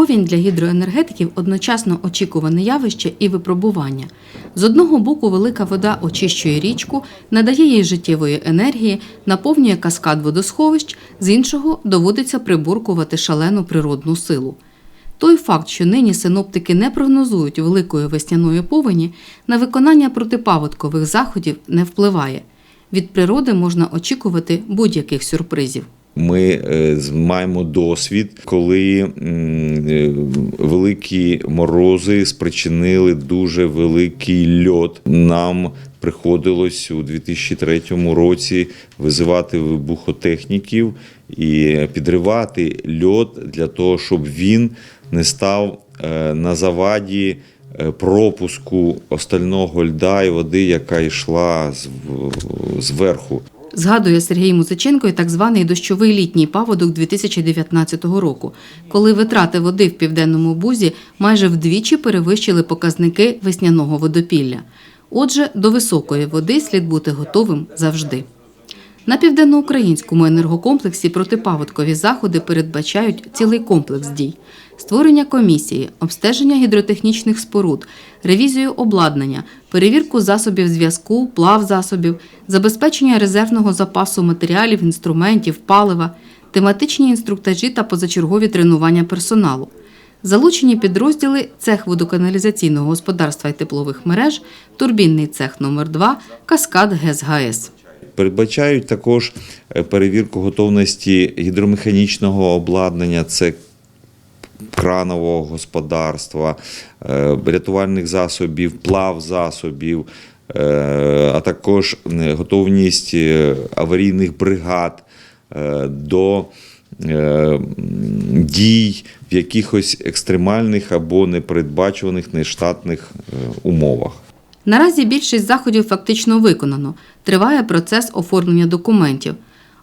Повінь для гідроенергетиків одночасно очікуване явище і випробування. З одного боку, велика вода очищує річку, надає їй життєвої енергії, наповнює каскад водосховищ, з іншого доводиться приборкувати шалену природну силу. Той факт, що нині синоптики не прогнозують великої весняної повені, на виконання протипаводкових заходів не впливає. Від природи можна очікувати будь-яких сюрпризів. Ми е, маємо досвід, коли е, великі морози спричинили дуже великий льот. Нам приходилось у 2003 році визивати вибухотехніків і підривати льот для того, щоб він не став е, на заваді пропуску остального льда і води, яка йшла зверху. Згадує Сергій Музиченко і так званий дощовий літній паводок 2019 року, коли витрати води в південному бузі майже вдвічі перевищили показники весняного водопілля. Отже, до високої води слід бути готовим завжди. На південноукраїнському енергокомплексі протипаводкові заходи передбачають цілий комплекс дій: створення комісії, обстеження гідротехнічних споруд, ревізію обладнання, перевірку засобів зв'язку, плав засобів, забезпечення резервного запасу матеріалів, інструментів, палива, тематичні інструктажі та позачергові тренування персоналу. Залучені підрозділи цех водоканалізаційного господарства і теплових мереж, турбінний цех номер 2 Каскад ГЕС-ГАЕС. Передбачають також е, перевірку готовності гідромеханічного обладнання, це кранового господарства, е, рятувальних засобів, плав засобів, е, а також готовність аварійних бригад до дій в якихось екстремальних або непередбачуваних нештатних умовах. Наразі більшість заходів фактично виконано. Триває процес оформлення документів.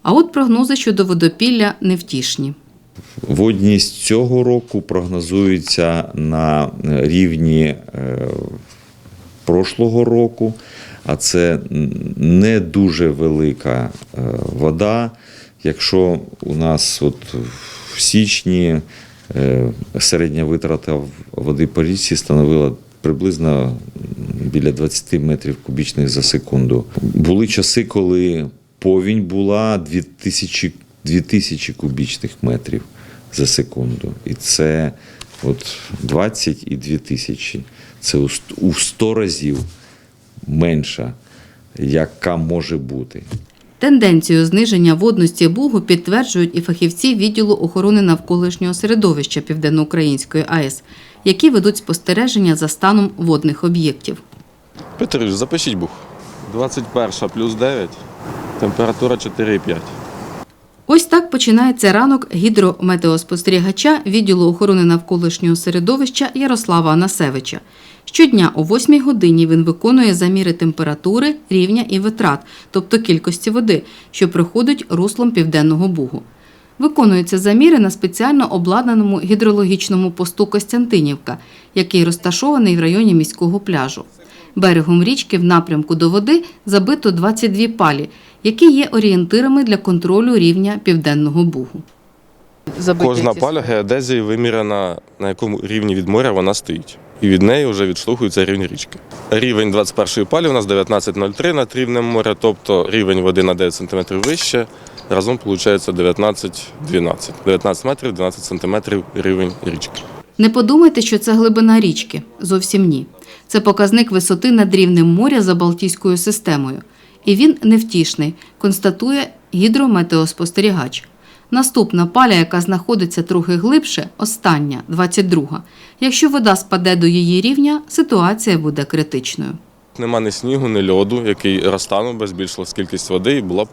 А от прогнози щодо водопілля невтішні. Водність цього року прогнозується на рівні е, прошлого року, а це не дуже велика е, вода. Якщо у нас от в січні е, середня витрата води по річці становила приблизно біля 20 метрів кубічних за секунду. Були часи, коли повінь була 2000, 2000 кубічних метрів за секунду. І це от 20 і 2000. Це у ст- у 100 разів менша, яка може бути. Тенденцію зниження водності Бугу підтверджують і фахівці відділу охорони навколишнього середовища Південноукраїнської АЕС, які ведуть спостереження за станом водних об'єктів. Петрович, запишіть бух. 21 плюс 9, температура 4,5. Ось так починається ранок гідрометеоспостерігача відділу охорони навколишнього середовища Ярослава Анасевича. Щодня о 8 годині він виконує заміри температури, рівня і витрат, тобто кількості води, що проходить руслом Південного Бугу. Виконуються заміри на спеціально обладнаному гідрологічному посту Костянтинівка, який розташований в районі міського пляжу. Берегом річки в напрямку до води забито 22 палі, які є орієнтирами для контролю рівня Південного Бугу. Кожна паля геодезії виміряна, на якому рівні від моря вона стоїть. І від неї вже відштовхується рівень річки. Рівень 21-ї палі у нас 19,03 над рівнем моря, тобто рівень води на 9 см вище. Разом виходить 19-12. 19 метрів, 12 сантиметрів рівень річки. Не подумайте, що це глибина річки. Зовсім ні. Це показник висоти над рівнем моря за Балтійською системою. І він невтішний, констатує гідрометеоспостерігач. Наступна паля, яка знаходиться трохи глибше, остання, 22. Якщо вода спаде до її рівня, ситуація буде критичною. Нема ні снігу, ні льоду, який розтанув би, збільшилась кількість води і була б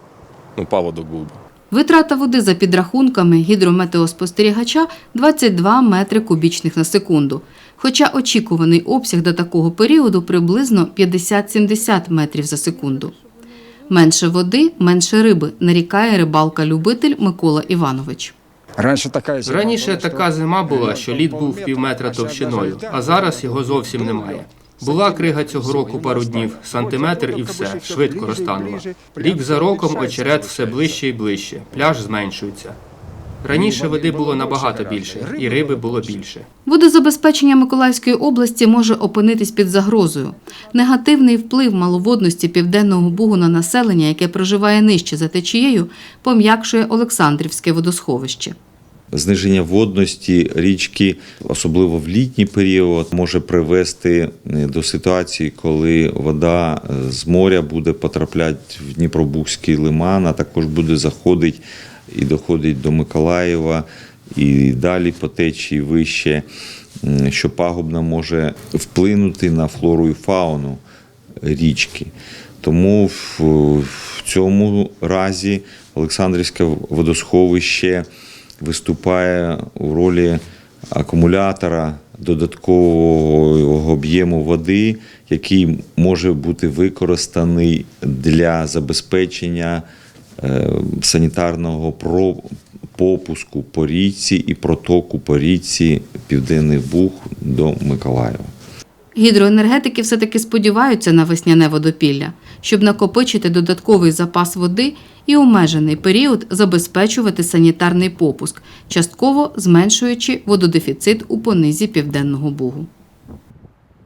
ну, паводок був би. Витрата води за підрахунками гідрометеоспостерігача 22 метри кубічних на секунду. Хоча очікуваний обсяг до такого періоду приблизно 50-70 метрів за секунду. Менше води, менше риби, нарікає рибалка-любитель Микола Іванович. Раніше така зима Раніше була, така зима була, що лід був пів метра товщиною, а зараз його зовсім немає. Була крига цього року пару днів, сантиметр і все, швидко розтанула. Рік за роком очерет все ближче і ближче, пляж зменшується. Раніше води було набагато більше, і риби було більше. Водозабезпечення Миколаївської області може опинитись під загрозою. Негативний вплив маловодності південного бугу на населення, яке проживає нижче за течією, пом'якшує Олександрівське водосховище. Зниження водності річки, особливо в літній період, може привести е, до ситуації, коли вода е, з моря буде потрапляти в Дніпробузький лиман, а також буде заходити і доходить до Миколаєва і далі по течії вище, що пагубно може вплинути на флору і фауну річки. Тому в, в цьому разі Олександрівське водосховище виступає у ролі акумулятора додаткового об'єму води, який може бути використаний для забезпечення е, санітарного попуску по річці і протоку по річці Південний Буг до Миколаєва. Гідроенергетики все-таки сподіваються на весняне водопілля, щоб накопичити додатковий запас води і обмежений період забезпечувати санітарний попуск, частково зменшуючи вододефіцит у понизі Південного Бугу.